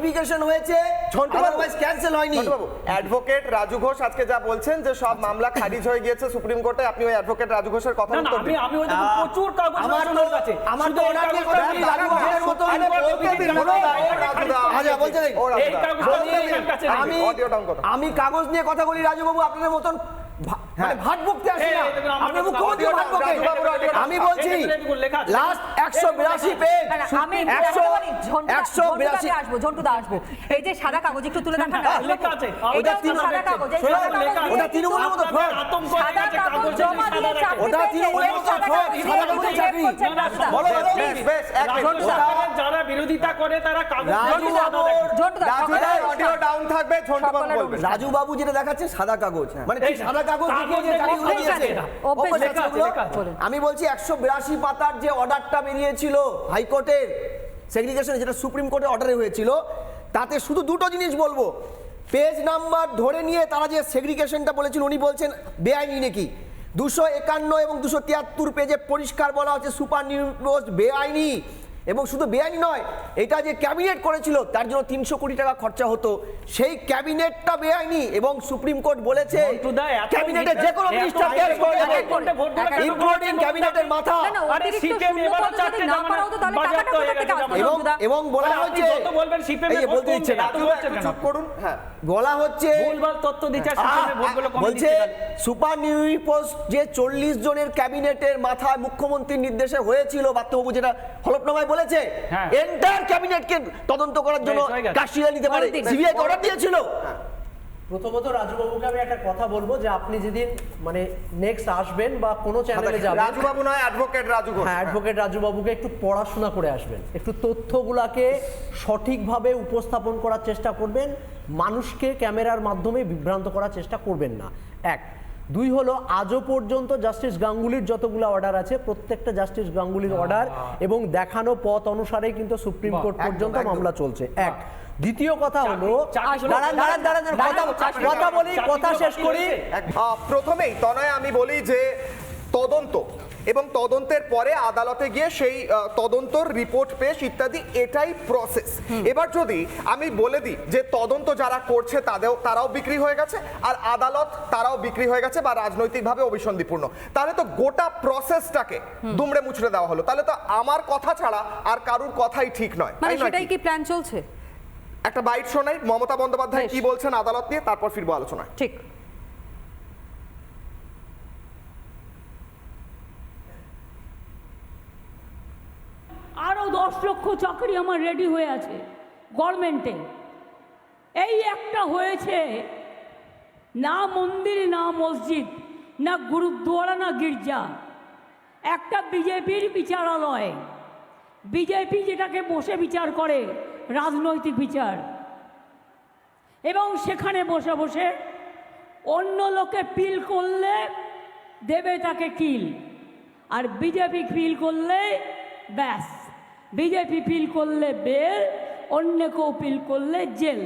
Notification হয়েছে। Cancel হয়নি। Advocate Raju Ghosh আজকে যা বলছেন যে সব মামলা খারিজ হয়ে গিয়েছে সুপ্রিম কোর্টে আপনি ওই অ্যাডভোকেট রাজু ঘোষের কথা উত্তর আমি দিন। আমি ওই প্রচুর কাগজ আমার তো- কাছে আমার তো ওনার নিয়ে কথা বলি, রাজু রাজু ঘোষের মতো আমি রাজু রাজু আমি কাগজ নিয়ে কথা বলি রাজুবাবু আপনাদের মতন মানে এই। আমি বলছি। লাস্ট একশো বিরাশি পেজ আমি একশো একশো বিরাশি। আসব ঝন্টুদা আসব। যে সাদা কাগজ একটু তুলে দেখান না, হ্যাঁ, লেখা আছে। এটা ওটা তৃণমূলের মতো হয়ে ওটা তৃণমূলের চাকরি। বলো, রাজু যারা বিরোধিতা করে তারা অডিও ডাউন থাকবে বাবু রাজু বাবু যেটা দেখাচ্ছে সাদা কাগজ মানে কি এই না, সাদা কাগজ। আমি বলছি একশো বিরাশি পাতার যে অর্ডারটা বেরিয়েছিল হাইকোর্টের সেগ্রিগেশন যেটা সুপ্রিম কোর্টে অর্ডারে হয়েছিল তাতে শুধু দুটো জিনিস বলব। পেজ নাম্বার ধরে নিয়ে তারা যে সেগ্রিগেশনটা বলেছিল উনি বলছেন বেআইনি নাকি? দুশো একান্ন এবং দুশো তিয়াত্তর পেজে পরিষ্কার বলা হচ্ছে সুপার নিউজ বেআইনি। এবং শুধু বেআইনি নয় এটা যে ক্যাবিনেট করেছিল তার জন্য তিনশো কোটি টাকা খরচা হতো। সেই ক্যাবিনেটটা বেআইনি এবং সুপ্রিম কোর্ট বলেছে ক্যাবিনেটে যে কোনো মিনিস্টার ইনক্লুডিং ক্যাবিনেটের মাথা। এবং বলা ভোট বলতে দিচ্ছে না। করুন হ্যাঁ। বলা হচ্ছে ভুলভাল তথ্য দিচ্ছে বলছে সুপার নিউপোস্ট যে চল্লিশ জনের ক্যাবিনেটের মাথায় মুখ্যমন্ত্রীর নির্দেশে হয়েছিল বাত্যবাবু যেটা হলফনামায় বলেছে এন্টার ক্যাবিনেটকে তদন্ত করার জন্য হয়ে। কাশিয়া নিতে পারে। সিবিআই অর্ডার দিয়েছিল? প্রথমত রাজুবাবুকে আমি একটা কথা বলব যে আপনি যেদিন মানে নেক্সট আসবেন বা কোনো চ্যানেলে যাবেন রাজুবাবু নয় অ্যাডভোকেট রাজু হ্যাঁ অ্যাডভোকেট রাজুবাবুকে একটু পড়াশোনা করে আসবেন। একটু তথ্যগুলাকে সঠিকভাবে উপস্থাপন করার চেষ্টা করবেন। মানুষকে ক্যামেরার মাধ্যমে বিভ্রান্ত করার চেষ্টা করবেন না। এক দুই হলো আজও পর্যন্ত জাস্টিস গাঙ্গুলির যতগুলো অর্ডার আছে প্রত্যেকটা জাস্টিস গাঙ্গুলির অর্ডার এবং দেখানো পথ অনুসারে কিন্তু সুপ্রিম কোর্ট পর্যন্ত মামলা চলছে। এক। দ্বিতীয় কথা হলো কথা- বলি কথা শেষ করি। প্রথমেই তনয় আমি বলি যে তদন্ত এবং তদন্তের পরে আদালতে গিয়ে সেই তদন্তর রিপোর্ট পেশ ইত্যাদি এটাই প্রসেস এবার যদি আমি বলে দিই যে তদন্ত যারা করছে তাদেরও তারাও বিক্রি হয়ে গেছে আর আদালত তারাও বিক্রি হয়ে গেছে বা রাজনৈতিকভাবে অভিসন্ধিপূর্ণ তাহলে তো গোটা প্রসেসটাকে দুমড়ে মুচড়ে দেওয়া হলো। তাহলে তো আমার কথা ছাড়া আর কারুর কথাই ঠিক নয় মানে সেটাই কি? প্ল্যান চলছে? একটা বাইট শোনাই মমতা বন্দ্যোপাধ্যায়। কি বলছেন আদালত নিয়ে তারপর ফিরবো আলোচনায়। ঠিক আরও দশ লক্ষ চাকরি আমার রেডি হয়ে আছে গভর্নমেন্টে এই একটা হয়েছে, না মন্দির, না মসজিদ, না গুরুদ্বারা, না গির্জা। একটা বিজেপির বিচারালয়। বিজেপি যেটাকে বসে বিচার করে, রাজনৈতিক বিচার। এবং সেখানে বসে বসে অন্য লোকে পিল করলে দেবে তাকে কিল আর বিজেপি ফিল করলে ব্যাস। বিজেপি ফিল করলে বেল অন্য কেউ ফিল করলে জেল।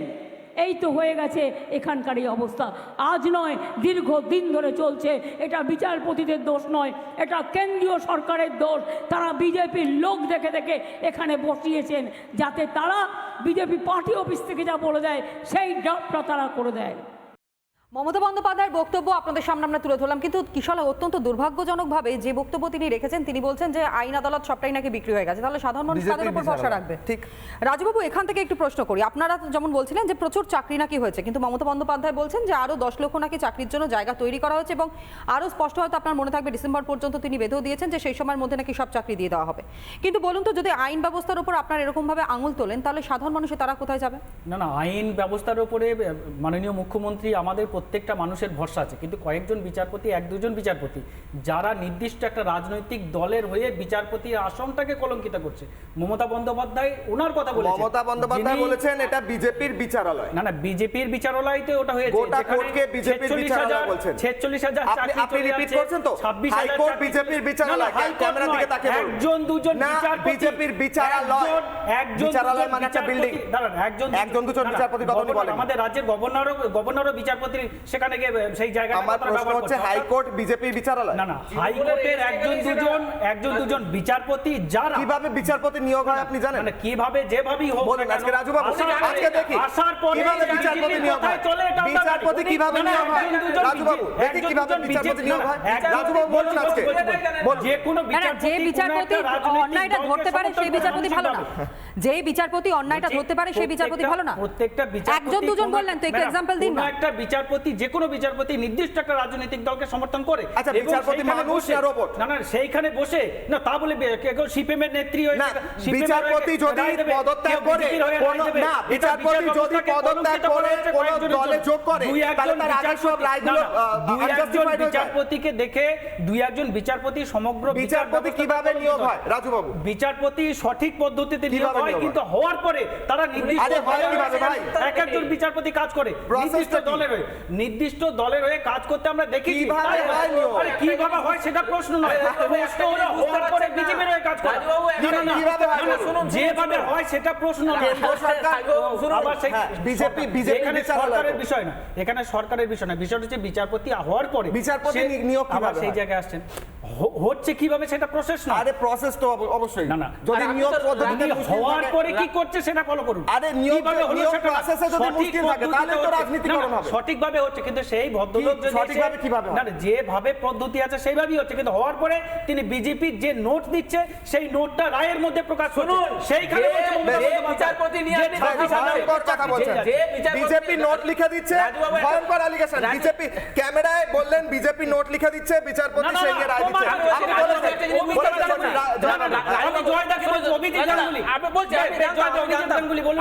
এই তো হয়ে গেছে এখানকার এই অবস্থা। আজ নয়, দীর্ঘ দিন ধরে চলছে। এটা বিচারপতিদের দোষ নয়, এটা কেন্দ্রীয় সরকারের দোষ। তারা বিজেপির লোক দেখে দেখে এখানে বসিয়েছেন, যাতে তারা বিজেপি পার্টি অফিস থেকে যা বলে দেয়, সেই ড্রাফটটা তারা করে দেয়। মমতা বন্দ্যোপাধ্যায়ের বক্তব্য আপনাদের সামনে আমরা তুলে ধরলাম। কিন্তু কিশলা অত্যন্ত দুর্ভাগ্যজনকভাবে যে বক্তব্য তিনি রেখেছেন তিনি বলছেন যে আইন আদালত সবটাই নাকি বিক্রি হয়ে গেছে। তাহলে সাধারণ মানুষ তাদের উপর ভরসা রাখবে। ঠিক। রাজবাবু এখান থেকে একটু প্রশ্ন করি। আপনারা যেমন বলছিলেন যে প্রচুর চাকরি নাকি হয়েছে কিন্তু মমতা বন্দ্যোপাধ্যায় বলছেন যে আরও দশ লক্ষ নাকি চাকরির জন্য জায়গা তৈরি করা হয়েছে এবং আরও স্পষ্ট হয়তো আপনার মনে থাকবে ডিসেম্বর পর্যন্ত তিনি বেঁধেও দিয়েছেন যে সেই সময়ের মধ্যে নাকি সব চাকরি দিয়ে দেওয়া হবে। কিন্তু বলুন তো যদি আইন ব্যবস্থার উপর আপনার এরকমভাবে আঙুল তোলেন তাহলে সাধারণ মানুষের তারা কোথায় যাবে? না না আইন ব্যবস্থার উপরে মাননীয় মুখ্যমন্ত্রী আমাদের প্রত্যেকটা মানুষের ভরসা আছে। কিন্তু কয়েকজন বিচারপতি এক দুজন বিচারপতি যারা নির্দিষ্ট একটা রাজনৈতিক দলের হয়ে বিচারপতি আসনটাকে কলঙ্কিত করছে। মমতা বন্দ্যোপাধ্যায় ওনার কথা বলেছেন মমতা বন্দ্যোপাধ্যায় বলেছেন এটা বিজেপির বিচারালয়। না না বিজেপির বিচারালয়তে ওটা হয়েছে। গোটা কোর্টকে বিজেপির বিচারালয় বলছেন। ছেচল্লিশ হাজার আপনি চাকরি আপনি রিপিট করছেন তো? 26,000 হাইকোর্ট বিজেপির বিচারালয় ক্যামেরার দিকে নয়, তাকে বলুন। একজন দুজন বিচারপতি বিজেপির বিচারালয়। একজন- বিচারালয় মানে একটা বিল্ডিং দাঁড়ান, একজন একজন দুজন বিচারপতি কথা বলেন? আমাদের রাজ্যের গভর্নরও গভর্নরও বিচারপতির সেখানে গিয়ে সেই জায়গাটা আমার প্রশ্ন হচ্ছে হাইকোর্ট বিজেপির বিচারালয় না না হাইকোর্টের একজন দুজন একজন দুজন বিচারপতি যারা কীভাবে বিচারপতি নিয়োগ হয় আপনি জানেন মানে কীভাবে যেভাবেই হোক বলুন, আজকে আসার পরে- আজকে দেখি, আসার পরে কীভাবে বিচারপতি নিয়োগ হয়? চলে এটা বিচারপতি কীভাবে নিয়োগ হয়? একজন দুজন রাজুবাবু, বিজে- দেখি কীভাবে বিচারপতি নিয়োগ হয়? একজন রাজুবাবু, বলুন, আজকে। যে কোনো না, যে বিচারপতি বিচারপতি অন্যায়টা ধরতে পারে সেই বিচারপতি ভালো না। যে বিচারপতি অন্যায়টা ধরতে পারে সেই বিচারপতি ভালো না প্রত্যেকটা বিচারপতি একজন দুজন বললেন তো একটু এক্সাম্পল দিন না একটা বিচারপতি যে কোনো বিচারপতি নির্দিষ্ট একটা রাজনৈতিক দলকে সমর্থন করে আচ্ছা, বিচারপতি সেইখানে মানুষ বসে- না রোবট? না না সেইখানে বসে না তা বলে কেউ সিপিএম এর নেত্রী হয়ে বিচারপতি যদি পদত্যাগ করে, কোনো-। না, বিচারপতি যদি পদত্যাগ করে, দলে যোগ করে, তাহলে তার সব বিচারপতি- রায়গুলো। বিচারপতিকে দেখে দুই একজন বিচারপতি সমগ্র বিচারপতি কীভাবে নিয়োগ হয় রাজুবাবু বিচারপতি সঠিক পদ্ধতিতে নিয়োগ হয় কিন্তু হওয়ার পরে তারা নির্দিষ্ট? এক একজন বিচারপতি কাজ করে নির্দিষ্ট দলের নির্দিষ্ট দলের হয়ে কাজ করতে আমরা দেখেছি। কীভাবে হয় হয় সেটা প্রশ্ন নয়। প্রশ্ন হলো হওয়ার পরে বিজেপির হয়ে কাজ করে। হয়? যেভাবে হয় সেটা প্রশ্ন বিজেপি- বিজেপি এখানে সরকারের বিষয় না। এখানে সরকারের বিষয় না। বিষয়টা হচ্ছে বিচারপতি হওয়ার পরে বিচারপতি নিয়োগ কীভাবে সেই জায়গায় আসছেন। হচ্ছে কীভাবে সেটা প্রসেস না? আরে প্রসেস তো অবশ্যই। না, না। যদি নিয়োগ পদ্ধতিতে হওয়ার পরে কি করছে সেটা ফলো করুন। আরে নিয়োগ- সেটা process-এ যদি মুশকিল থাকে, তাহলে তো হচ্ছে। রাজনীতিকরণ না, হবে। সঠিকভাবে হচ্ছে কিন্তু সেই ভদ্রলোক যদি সঠিকভাবে কীভাবে না না, যেভাবে পদ্ধতি আছে সেইভাবেই হচ্ছে। কিন্তু হওয়ার পরে তিনি বিজেপির যে নোট দিচ্ছে সেই নোটটা রায়ের মধ্যে প্রকাশ শুনুন, সেইখানে বলছে বিচারপতি নিয়ে আপনি কথা হাজার- ভয়ঙ্কর কথা বলছেন। যে বিচারপতি- বিজেপি নোট লিখে দিচ্ছে? ভয়ঙ্কর অ্যালিগেশন বিজেপি ক্যামেরায় বললেন বিজেপি নোট লিখে দিচ্ছে বিচারপতি সেই রায় দিচ্ছে। আপনি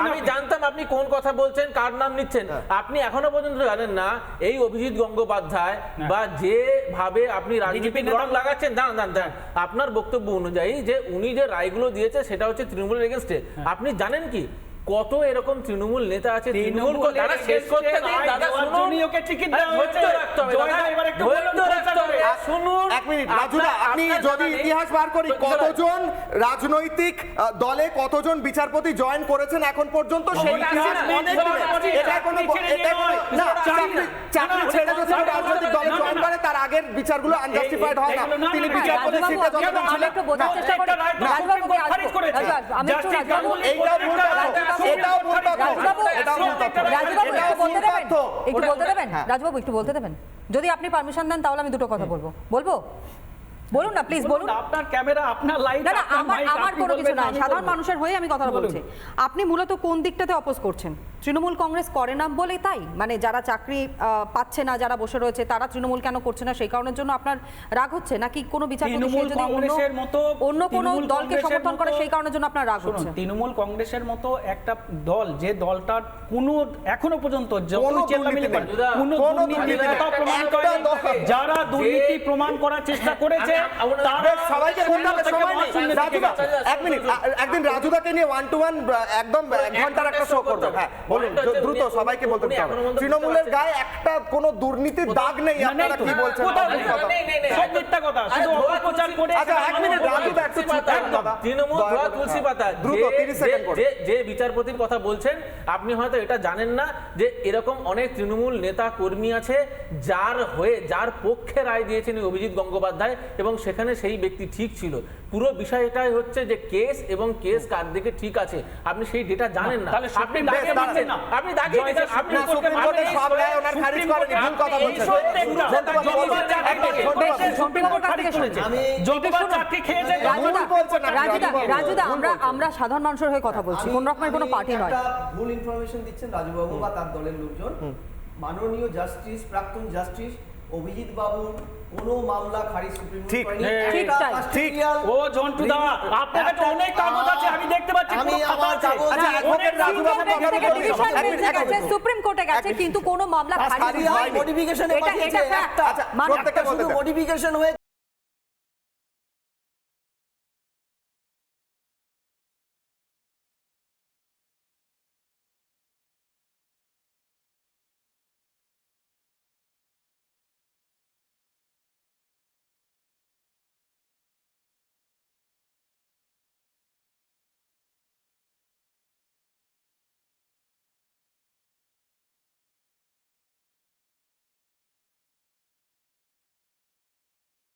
আমি জানতাম। কোন কথা বলছেন কার নাম নিচ্ছেন। আপনি এখনও পর্যন্ত জানেন না এই অভিজিৎ গঙ্গোপাধ্যায় বা যেভাবে আপনি রাজনীতির নেতা- রং লাগাচ্ছেন দাঁড়ান দাঁড়ান আপনার বক্তব্য অনুযায়ী যে উনি যে রায়গুলো দিয়েছে সেটা হচ্ছে তৃণমূলের এগেনস্টে আপনি জানেন কি? কত এরকম তৃণমূল নেতা আছে তৃণমূল দাদা শেষ করতে দাদা শুনুন। টিকিট দেওয়া হয়েছে। রাখতে হবে শুনুন এক মিনিট রাজুদা আপনি যদি ইতিহাস বার করি কতজন রাজনৈতিক দলে কতজন বিচারপতি জয়েন করেছেন এখন পর্যন্ত? সেই ইতিহাস এটা কোনো ছেড়ে এটা কোনো- না চাকরি- ছেড়ে ওটা- রাজনৈতিক দলে জয়েন করে তার আগের বিচারগুলো আনজাস্টিফাইড হয় না। তিনি বিচারপতি সিটে আমি ছিলেন না, রাজুবাবু- ভুল একটা এটাও ভুল তথ্য। দেবেন বলতে দেবেন? হ্যাঁ। রাজুবাবু একটু বলতে দেবেন? যদি আপনি পারমিশন দেন তাহলে আমি দুটো কথা বলব। বলব? বলুন না প্লিজ বলুন। আপনার ক্যামেরা আপনার লাইট না না আমার আমার কোনো কিছু নয় সাধারণ মানুষের হয়ে আমি কথাটা বলছি। আপনি মূলত কোন দিকটাতে অপোজ করছেন? তৃণমূল কংগ্রেস করে না বলে তাই? মানে যারা চাকরি পাচ্ছে না যারা বসে রয়েছে তারা তৃণমূল কেন করছে না? সেই কারণের জন্য আপনার রাগ হচ্ছে? নাকি কোনো বিচারপতি তৃণমূল যদি অন্য কংগ্রেসের মতো অন্য কোনো দলকে সমর্থন করে সেই কারণের জন্য আপনার রাগ শুনুন হচ্ছে। তৃণমূল কংগ্রেসের মতো একটা দল যে দলটার কোনো এখনও পর্যন্ত কোনো যারা দুর্নীতি প্রমাণ করার চেষ্টা করেছে সবাইকে বলতে হবে থেকে সময় নেই মাস শূন্য রাজুদা রেখে গেছে। এক মিনিট একদিন রাজুদাকে নিয়ে ওয়ান টু ওয়ান একদম এক ঘণ্টার একটা শো করব হ্যাঁ বলুন দ্রুত সবাইকে বলতে উনি দিতে এখনও হবে তৃণমূলের গায়ে একটা কোনো দুর্নীতির দাগ নেই আপনারা কি বলছেন। সব মিথ্যা কথা শুধু অপপ্রচার করে আচ্ছা, এক মিনিট, রাজুদা একটু চুপ দাদা। তৃণমূল ধোয়া তুলসী হ্যাঁ। পাতা দ্রুত, যে- 30 সেকেন্ড যে- যে- যে বিচারপতির কথা বলছেন আপনি হয়তো এটা জানেন না যে এরকম অনেক তৃণমূল নেতা কর্মী আছে যার হয়ে যার পক্ষে রায় দিয়েছেন অভিজিৎ গঙ্গোপাধ্যায় এবং সেখানে সেই ব্যক্তি ঠিক ছিল। পুরো বিষয়টাই হচ্ছে যে কেস এবং কেস কার দিকে ঠিক আছে আপনি সেই ডেটা জানেন না। আপনি দাগিয়ে দিচ্ছেন। না। আপনি দাগিয়ে দিচ্ছেন। আপনি সুপ্রিম কোর্টের সব রায় ওনার খারিজ করেনি, ভুল কথা বলছেন। সুপ্রিম কোর্ট খারিজ করেছে যতবার চাকরি খেয়েছে রাজুদা ভুল বলছেন আপনি, রাজুদা রাজুবাবু, রাজুদা ভুল আমরা আমরা সাধারণ মানুষের হয়ে কথা বলছি। কোন রকমের কোনো পার্টি নয়। ভুল ইনফরমেশন দিচ্ছেন রাজুবাবু বা তার দলের লোকজন। মাননীয় জাস্টিস প্রাক্তন জাস্টিস অভিজিৎ বাবুর কোনো মামলা খারিজ সুপ্রিম কোর্ট ঠিক, করেনি। হ্যাঁ, একটা ঠিক ও জন্টু দা আপনার কাছে অনেক কাগজ আছে আমি দেখতে পাচ্ছি পুরো খাতা আছে আচ্ছা, রাজু বাবু। সুপ্রিম কোর্টে গেছে কিন্তু কোনো মামলা খারিজ হয়নি এটা এটা। একটা- মানে শুধু মডিফিকেশন হয়ে